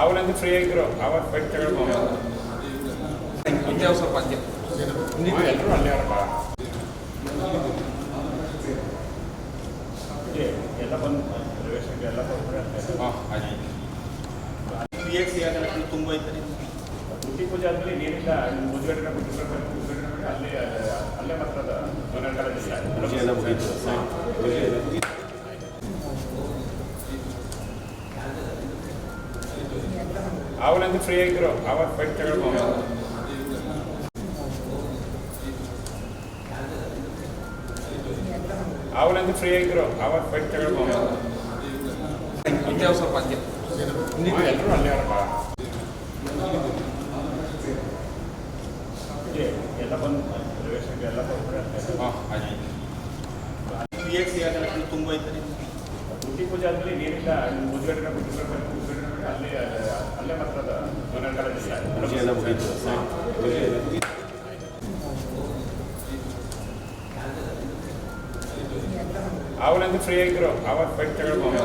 ಅವನಂದು free ಆಗಿದ್ರು ಅವಾಗ bike ತಗೊಳ್ಬೋದು ಸ್ವಲ್ಪ ಹಂಗೆ ಎಲ್ಲರೂ ಅಲ್ಲೇ ಅವರಪ್ಪ ಎಲ್ಲ ಬಂದು ಪ್ರವೇಶಕ್ಕೆ ಎಲ್ಲ ಕೊಟ್ಟರೆ ಹಾಂ ಆಯ್ತು ಪಿ ಎಕ್ಸ್ ಯಾಕಂದ್ರೆ ತುಂಬ ಐತೆ ಪೂಜೆ ಆದ್ಮೇಲೆ ಏನಿಲ್ಲ ಉದ್ಘಾಟನೆ ಉದ್ಘಾಟನೆ ಉದ್ಘಾಟನೆ ಅಲ್ಲೇ ಅಲ್ಲೇ ಮಾತ್ರ ಅವನಂದು ಫ್ರೀ ಆಗಿದ್ರು. ಅವಾಗ ಬೈಕ್ ತಗೊಳ್ಬೋದು ಅವನಂದು ಫ್ರೀ ಆಗಿದ್ರು. ಅವಾಗ ಬೈಕ್ ತಗೊಳ್ಬೋದು ಸ್ವಲ್ಪ ಹಂಗೆ ಎಲ್ಲರೂ ಅಲ್ಲೇ ಅವರಪ್ಪ ಎಲ್ಲ ಬಂದು ಎಲ್ಲ ಕೊಟ್ಟರೆ ಹಾಂ ಆಯ್ತು. ತುಂಬ ಐತೆ ಬುದ್ಧಿ ಪೂಜೆ ಆದ್ಮೇಲೆ ಏನಿಲ್ಲ ಉದ್ಘಾಟನೆ ಉದ್ಘಾಟನೆ ಉದ್ಘಾಟನೆ ಮಾಡಿ ಅಲ್ಲೇ ಅಲ್ಲೇ ಮಾತ್ರ ಅದು ಜೂನಿಯರ್ ಕಾಲೇಜಲ್ಲಿ ಎಲ್ಲ ಮುಗೀತು ಅವನಂದು ಫ್ರೀ ಆಗಿದ್ರು ಅವ ಫೈಟ್ ತಗೊಳ್ಬೋದು